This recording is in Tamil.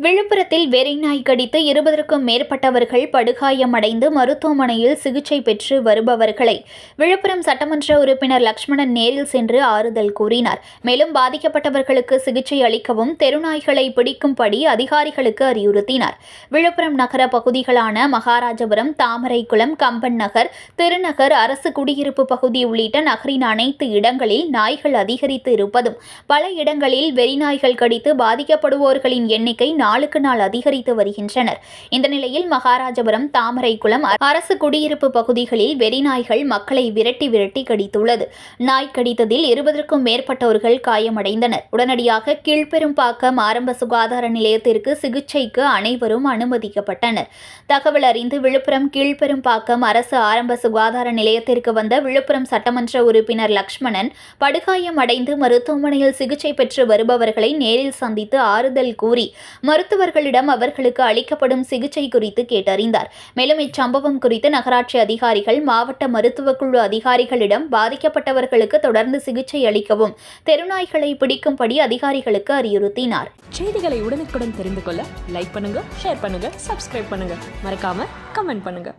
விழுப்புரத்தில் வெறிநாய் கடித்து இருபதற்கும் மேற்பட்டவர்கள் படுகாயமடைந்து மருத்துவமனையில் சிகிச்சை பெற்று வருபவர்களை விழுப்புரம் சட்டமன்ற உறுப்பினர் லக்ஷ்மணன் நேரில் சென்று ஆறுதல் கூறினார். மேலும் பாதிக்கப்பட்டவர்களுக்கு சிகிச்சை அளிக்கவும் தெருநாய்களை பிடிக்கும்படி அதிகாரிகளுக்கு அறிவுறுத்தினார். விழுப்புரம் நகர பகுதிகளான மகாராஜபுரம் தாமரைக்குளம் கம்பன் நகர் திருநகர் அரசு குடியிருப்பு பகுதி உள்ளிட்ட நகரின் அனைத்து இடங்களில் நாய்கள் அதிகரித்து இருப்பதும் பல இடங்களில் வெறிநாய்கள் கடித்து பாதிக்கப்படுவோர்களின் எண்ணிக்கை நாளுக்கு நாள் அதிகரித்து வருகின்றனர். இந்த நிலையில் மகாராஜபுரம் தாமரைக்குளம் அரசு குடியிருப்பு பகுதிகளில் வெறிநாய்கள் மக்களை விரட்டி விரட்டி கடித்துள்ளது. நாய் கடித்ததில் இருபதற்கும் மேற்பட்டவர்கள் காயமடைந்தனர். உடனடியாக கீழ்பெரும்பாக்கம் ஆரம்ப சுகாதார நிலையத்திற்கு சிகிச்சைக்கு அனைவரும் அனுமதிக்கப்பட்டனர். தகவல் அறிந்து விழுப்புரம் கீழ்பெரும்பாக்கம் அரசு ஆரம்ப சுகாதார நிலையத்திற்கு வந்த விழுப்புரம் சட்டமன்ற உறுப்பினர் லக்ஷ்மணன் படுகாயம் அடைந்து மருத்துவமனையில் சிகிச்சை பெற்று வருபவர்களை நேரில் சந்தித்து ஆறுதல் கூறி மருத்துவர்களிடம் அவர்களுக்கு அளிக்கப்படும் சிகிச்சை குறித்து கேட்டறிந்தார். மேலும் இச்சம்பவம் குறித்து நகராட்சி அதிகாரிகள் மாவட்ட மருத்துவக்குழு அதிகாரிகளிடம் பாதிக்கப்பட்டவர்களுக்கு தொடர்ந்து சிகிச்சை அளிக்கவும் தெருநாய்களை பிடிக்கும்படி அதிகாரிகளுக்கு அறிவுறுத்தினார். செய்திகளை உடனுக்குடன் தெரிந்து கொள்ள லைக் பண்ணுங்க ஷேர் பண்ணுங்க சப்ஸ்கிரைப் பண்ணுங்க. மறக்காம கமெண்ட் பண்ணுங்க.